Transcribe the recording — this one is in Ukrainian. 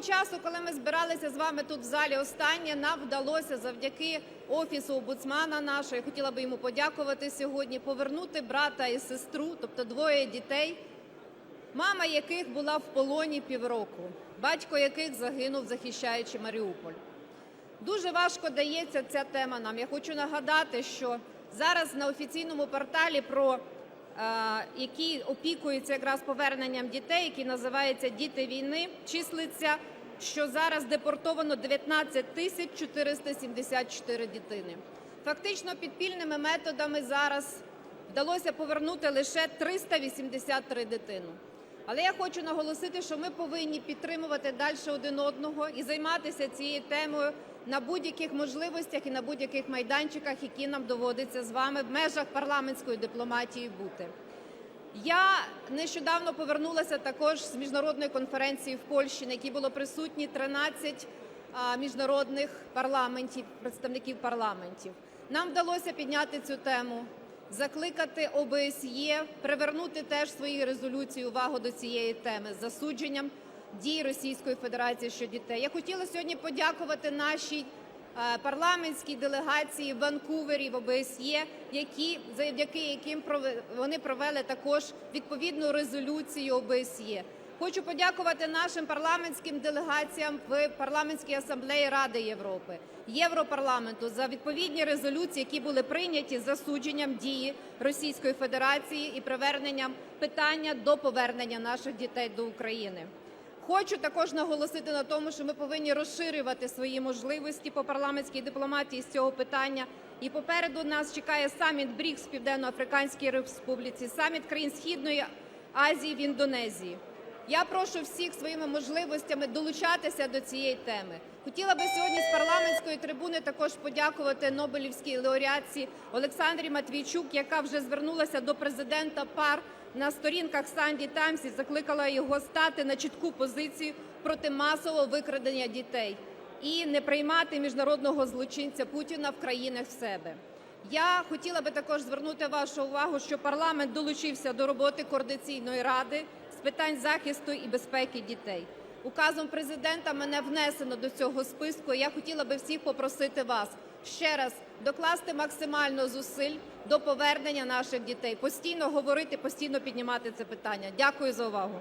часу, коли ми збиралися з вами тут в залі останнє, нам вдалося завдяки офісу омбудсмана нашого, я хотіла би йому подякувати сьогодні, повернути брата і сестру, тобто двоє дітей, мама яких була в полоні півроку, батько яких загинув, захищаючи Маріуполь. Дуже важко дається ця тема нам. Я хочу нагадати, що зараз на офіційному порталі, про який опікується якраз поверненням дітей, який називається Діти війни, числиться, що зараз депортовано 19 тисяч 474 дитини. Фактично підпільними методами зараз вдалося повернути лише 383 дитину. Але я хочу наголосити, що ми повинні підтримувати далі один одного і займатися цією темою на будь-яких можливостях і на будь-яких майданчиках, які нам доводиться з вами в межах парламентської дипломатії бути. Я нещодавно повернулася також з міжнародної конференції в Польщі, на якій було присутні 13 міжнародних парламентів, представників парламентів. Нам вдалося підняти цю тему, закликати ОБСЄ привернути теж в своїй резолюції увагу до цієї теми з засудженням дій Російської Федерації щодо дітей. Я хотіла сьогодні подякувати нашій е, парламентській делегації в Ванкувері в ОБСЄ, які завдяки яким вони провели також відповідну резолюцію ОБСЄ. Хочу подякувати нашим парламентським делегаціям в парламентській асамблеї Ради Європи, Європарламенту за відповідні резолюції, які були прийняті з засудженням дії Російської Федерації і приверненням питання до повернення наших дітей до України. Хочу також наголосити на тому, що ми повинні розширювати свої можливості по парламентській дипломатії з цього питання. І попереду нас чекає саміт БРІКС в Південно-Африканській Республіці, саміт країн Східної Азії в Індонезії. Я прошу всіх своїми можливостями долучатися до цієї теми. Хотіла би сьогодні з парламентської трибуни також подякувати Нобелівській лауреатці Олександрі Матвійчук, яка вже звернулася до президента ПАР на сторінках Санді Таймс і закликала його стати на чітку позицію проти масового викрадення дітей і не приймати міжнародного злочинця Путіна в країнах в себе. Я хотіла би також звернути вашу увагу, що парламент долучився до роботи координаційної ради питань захисту і безпеки дітей. Указом президента мене внесено до цього списку. Я хотіла би всіх попросити вас ще раз докласти максимально зусиль до повернення наших дітей, постійно говорити, постійно піднімати це питання. Дякую за увагу.